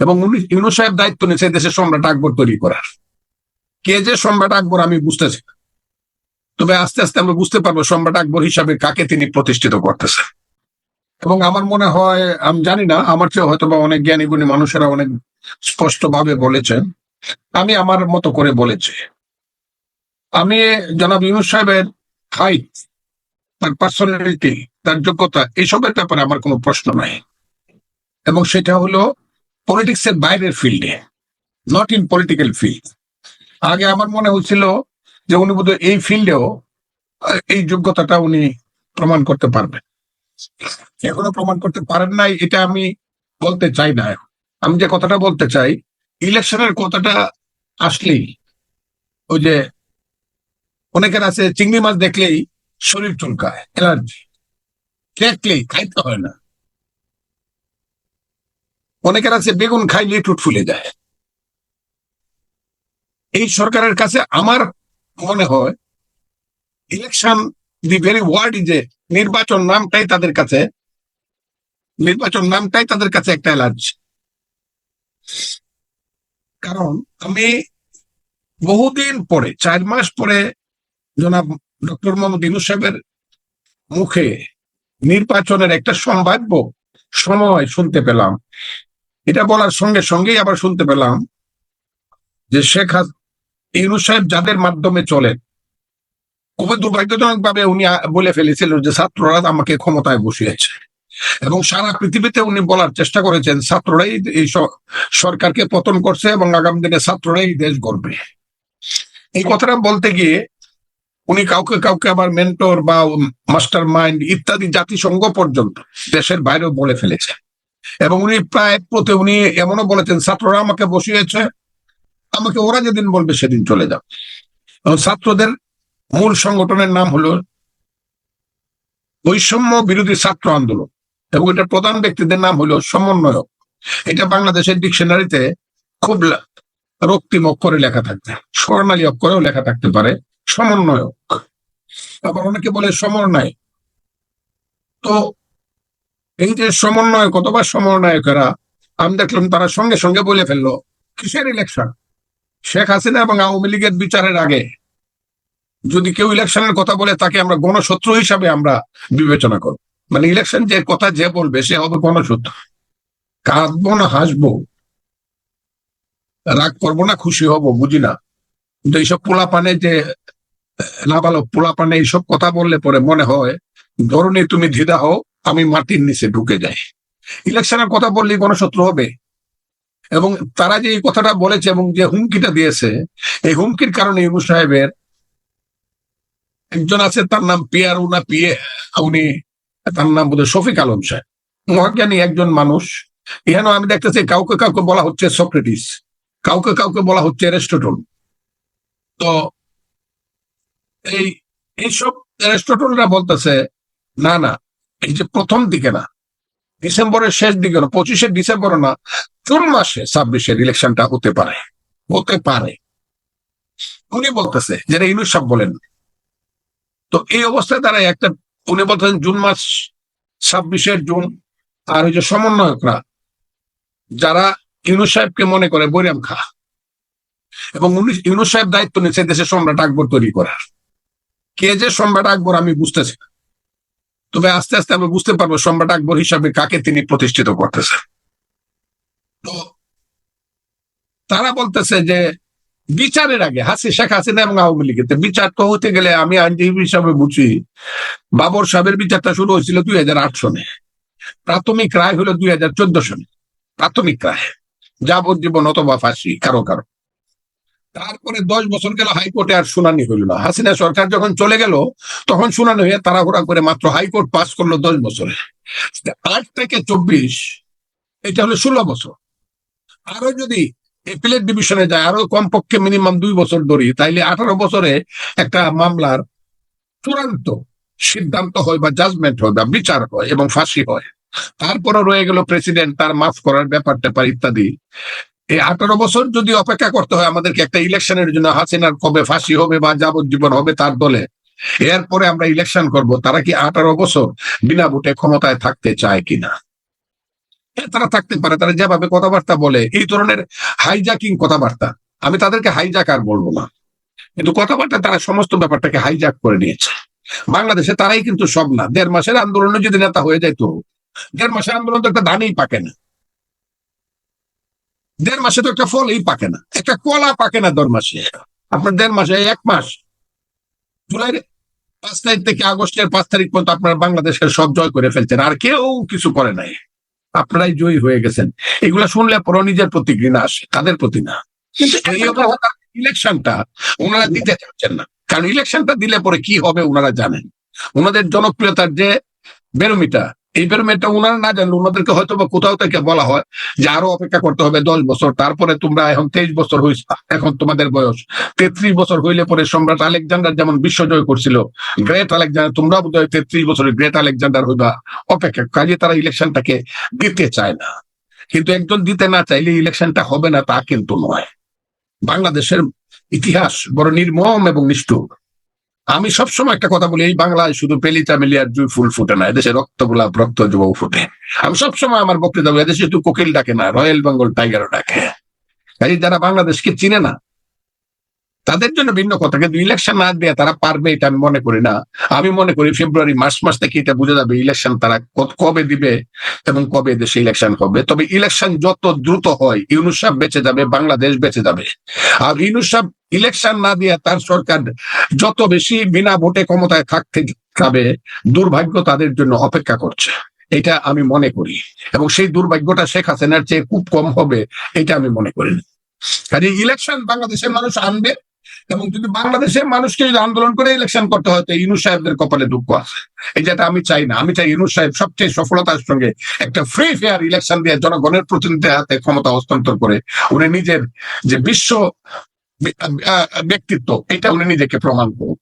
এবং উনি ইউনুস সাহেব দায়িত্ব নিয়েছে দেশের সম্রাট আকবর তৈরি করার। কে যে সম্রাট আকবর আমি বুঝতেছি তবে আস্তে আস্তে আমরা বুঝতে পারব সম্রাট আকবর হিসাবে কাকে তিনি প্রতিষ্ঠিত করতেছেন। এবং আমার মনে হয়, আমি জানি না, আমার চেয়ে হয়তো বা অনেক জ্ঞানী গুণী মানুষেরা অনেক স্পষ্ট ভাবে বলেছেন। আমি আমার মতো করে বলেছি। আমি জনাব ইউনুস সাহেবের হাইট তার পার্সোনালিটি তার যোগ্যতা এইসবের ব্যাপারে আমার কোনো প্রশ্ন নাই। এবং সেটা হলো পলিটিক্স এর বাইরের ফিল্ডে নট ইন পলিটিক্যাল ফিল্ড আগে আমার মনে হচ্ছিল যে উনি বোধহয় এই ফিল্ডেও এই যোগ্যতাটা উনি প্রমাণ করতে পারবেন। এখনও প্রমাণ করতে পারেন নাই, এটা আমি বলতে চাই না আমি যে কথাটা বলতে চাই ইলেকশনের কথাটা আসলেই ওই যে অনেকের আছে, চিংড়ি মাছ দেখলেই শরীর চুলকায় অ্যালার্জি দেখলেই, খাইতে হয় না। অনেকের আছে বেগুন খাইলে টুট ফুলে যায়। এই সরকারের কাছে আমার মনে হয় ইলেকশন দি ভেরি ওয়ার্ড যে নির্বাচন নামটাই তাদের কাছে, নির্বাচন নামটাই তাদের কাছে একটা অ্যালার্জি। কারণ আমি বহুদিন পরে, চার মাস পরে জনাব ডক্টর মোহাম্মদ ইনু সাহেবের মুখে নির্বাচনের একটা সম্ভাব্য সময় শুনতে পেলাম। এটা বলার সঙ্গে সঙ্গেই আবার শুনতে পেলাম যে শেখ ইনু সাহেব যাদের মাধ্যমে চলেন, খুবই দুর্ভাগ্যজনক ভাবে উনি বলে ফেলেছিল যে ছাত্ররা আমাকে ক্ষমতায় বসিয়েছে। এবং সারা পৃথিবীতে উনি বলার চেষ্টা করেছেন, ছাত্ররাই এই সরকারকে পতন করছে এবং আগামী দিনে ছাত্ররাই দেশ গড়বে। এই কথাটা বলতে গিয়ে উনি কাউকে কাউকে আবার মেন্টর বা মাস্টার মাইন্ড ইত্যাদি জাতিসংঘ পর্যন্ত দেশের বাইরেও বলে ফেলেছে এবং উনি প্রায় প্রতি উনি এমনও বলেছেন, ছাত্ররা আমাকে বসিয়েছে, আমাকে ওরা যেদিন বলবে সেদিন চলে যাও। এবং ছাত্রদের মূল সংগঠনের নাম হলো বৈষম্য বিরোধী ছাত্র আন্দোলন এবং এটা প্রধান ব্যক্তিদের নাম হলো সমন্বয়ক। এটা বাংলাদেশের ডিকশনারিতে খুব রক্তিম অক্ষরে লেখা থাকবে, স্বর্ণালী অক্ষরেও লেখা থাকতে পারে, সমন্বয়ক। আবার অনেকে বলে সমন্বয়। তো এই যে সমন্বয়ক অথবা সমন্বয়কেরা আমি দেখলাম তারা সঙ্গে সঙ্গে বলে ফেলল, কিসের ইলেকশন শেখ হাসিনা এবং আওয়ামী লীগের বিচারের আগে। যদি কেউ ইলেকশনের কথা বলে, তাকে আমরা গণশত্রু হিসাবে আমরা বিবেচনা করব। মানে ইলেকশন যে কথা যে বলবে, সে হবে গণশত্রু। কাঁদবো না, হাসবো। রাগ করব না, খুশি হব, বুঝি না। কিন্তু এইসব পোলা পানে যে না ভালো পোলা পানে এইসব কথা বললে পরে মনে হয়, ধরুন তুমি ধিদা হও আমি মাটির নিচে ঢুকে যাই। ইলেকশনের কথা বললে গণশত্রু হবে। এবং তারা যে এই কথাটা বলেছে এবং যে হুমকিটা দিয়েছে, এই হুমকির কারণে ইউনূস সাহেবের একজন আছে, তার নাম পিয়ার উনা পিয়ে, উনি তার নাম বোধহয় শফিক আলম সাহেব। মহাজ্ঞানী একজন মানুষ। এখানে আমি দেখতেছি কাউকে কাউকে বলা হচ্ছে সক্রেটিস, কাউকে কাউকে বলা হচ্ছে এরিস্টটল তো এই, এইসব এরিস্টটলরা বলতেছে, না না এই যে প্রথম দিকে না, ডিসেম্বরের শেষ দিকে না, পঁচিশে ডিসেম্বর না, জুন মাসে ছাব্বিশের ইলেকশনটা হতে পারে হতে পারে উনি বলতেছে, যেটা ইনুস সাহেব বলেন, তো এই অবস্থায় তারা একটা, উনি বলতেন জুন মাস ছাব্বিশের জুন, আর ওই যে সমন্বয়করা, যারা ইউনুস সাহেবকে মনে করে বৈরাম খা, এবং ইউনুস সাহেব দায়িত্ব নিয়েছে দেশের সম্রাট আকবর তৈরি করার কে যে সম্রাট আকবর আমি বুঝতেছি না। তবে আস্তে আস্তে আমরা বুঝতে পারব সম্রাট আকবর হিসাবে কাকে তিনি প্রতিষ্ঠিত করতেছেন। তো তারা বলতেছে যে বিচারের আগে, হাসি শেখ হাসিনা এবং আওয়ামী লীগের বিচার তো হতে গেলে আমি আইনজীবী হিসাবে বুঝি, বাবর সাহেবের বিচারটা শুরু হয়েছিল দুই হাজার আট সনে। প্রাথমিক রায় হলো দুই হাজার চোদ্দ সনে। প্রাথমিক রায়। যাবজ্জীবন অথবা ফাঁসি, কারও কারও। তারপরে দশ বছর গেল হাইকোর্টে আর শুনানি হইল না। হাসিনা সরকার যখন চলে গেল, তখন শুনানি হয়ে তাড়াহুড়া করে মাত্র হাইকোর্ট পাস করল দশ বছরে। আট থেকে চব্বিশ, এটা হলো ষোলো বছর। আরও যদি এপিলেট ডিভিশনে যায়, আরও কমপক্ষে মিনিমাম দুই বছর ধরি, তাইলে আঠারো বছরে একটা মামলার চূড়ান্ত সিদ্ধান্ত হয় বা জাজমেন্ট হয় বা বিচার হয় এবং ফাঁসি হয়। তারপরে রয়ে গেল প্রেসিডেন্ট তার মাফ করার ব্যাপার ট্যাপার ইত্যাদি। এই আঠারো বছর যদি অপেক্ষা করতে হয় আমাদেরকে একটা ইলেকশনের জন্য, হাসিনার কবে ফাঁসি হবে বা যাবজ্জীবন হবে তার দলে, এরপরে আমরা ইলেকশন করব, তারা কি আঠারো বছর বিনা ভোটে ক্ষমতায় থাকতে চায় কিনা? তারা থাকতে পারে, তারা যেভাবে কথাবার্তা বলে, এই ধরনের হাইজাকিং কথাবার্তা, আমি তাদেরকে হাইজাক আর বলব না। কিন্তু কথাবার্তা তারা সমস্ত ব্যাপারটাকে হাইজাক করে নিয়েছে। বাংলাদেশে তারাই কিন্তু সব না, দেড় মাসের আন্দোলনে যদি নেতা হয়ে যায় তো দেড় মাসের আন্দোলন তো একটা ধানেই পাকে না। দেড় মাসে তো একটা ফলই পাকে না। একটা কলা পাকে না দেড় মাসে। আপনার দেড় মাসে এক মাস। জুলাই পাঁচ তারিখ থেকে আগস্টের পাঁচ তারিখ পর্যন্ত আপনারা বাংলাদেশের সব জয় করে ফেলছেন আর কেউ কিছু করে নাই। আপনারাই জয়ী হয়ে গেছেন। এগুলা শুনলে পরও নিজের প্রতি ঘৃণা আসে তাদের প্রতি না। কিন্তু এই ইলেকশনটা ওনারা দিতে চাচ্ছেন না। কারণ ইলেকশনটা দিলে পরে কি হবে ওনারা জানেন। ওনাদের জনপ্রিয়তার যে বেরোমিটার এই বেরোমিটার ওনারা না জানলে ওনাদেরকে হয়তো বা কোথাও থেকে বলা হয় যে আরও অপেক্ষা করতে হবে দশ বছর, তারপরে তোমরা এখন তেইশ বছর হয়েছ এখন তোমাদের বয়স। তেত্রিশ বছর হইলে পরে সম্রাট আলেকজান্ডার যেমন বিশ্বজয় করছিল, গ্রেট আলেকজান্ডার তোমরা বোধ হয় তেত্রিশ বছরের গ্রেট আলেকজান্ডার হইবা অপেক্ষা। কাজে তারা ইলেকশনটাকে দিতে চায় না। কিন্তু একজন দিতে না চাইলে ইলেকশনটা হবে না তা কিন্তু নয়। বাংলাদেশের ইতিহাস বড় নির্মম এবং নিষ্ঠুর। আমি সবসময় একটা কথা বলি, এই বাংলায় শুধু পেলি চামেলি আর জুই ফুল ফুটে না, এদেশে রক্ত গোলাপ, রক্ত যুব ফুটে। আমি সবসময় আমার বক্তৃতা বলি, এদেশে শুধু কোকিল ডাকে না, রয়্যাল বেঙ্গল টাইগারও ডাকে। কাজে যারা বাংলাদেশকে চিনে না তাদের জন্য ভিন্ন কথা, কিন্তু ইলেকশন না দিয়ে তারা পারবে এটা আমি মনে করি না। আমি মনে করি ফেব্রুয়ারি মার্চ মাস থেকে এটা বোঝা যাবে ইলেকশন তারা কবে দিবে এবং কবে দেশে ইলেকশন হবে। তবে ইলেকশন যত দ্রুত হয়, ইউনুস সাহেব বেঁচে যাবে, বাংলাদেশ বেঁচে যাবে। আর ইউনুস সাহেব ইলেকশন না দিয়ে তার সরকার যত বেশি বিনা ভোটে ক্ষমতায় থাকতে যাবে, দুর্ভাগ্য তাদের জন্য অপেক্ষা করছে। এটা আমি মনে করি। এবং সেই দুর্ভাগ্যটা শেখ হাসিনার চেয়ে খুব কম হবে, এটা আমি মনে করি কাজে ইলেকশন বাংলাদেশের মানুষ আনবে এবং যদি বাংলাদেশের মানুষকে যদি আন্দোলন করে ইলেকশন করতে হয়, তো ইউনুস সাহেবদের কপালে দুঃখ আছে। এই যেটা আমি চাই না, আমি চাই ইউনুস সাহেব সবচেয়ে সফলতার সঙ্গে একটা ফ্রি ফেয়ার ইলেকশন দিয়ে জনগণের প্রতিনিধি হাতে ক্ষমতা হস্তান্তর করে উনি নিজের যে বিশ্ব ব্যক্তিত্ব, এটা উনি নিজেকে প্রমাণ করুন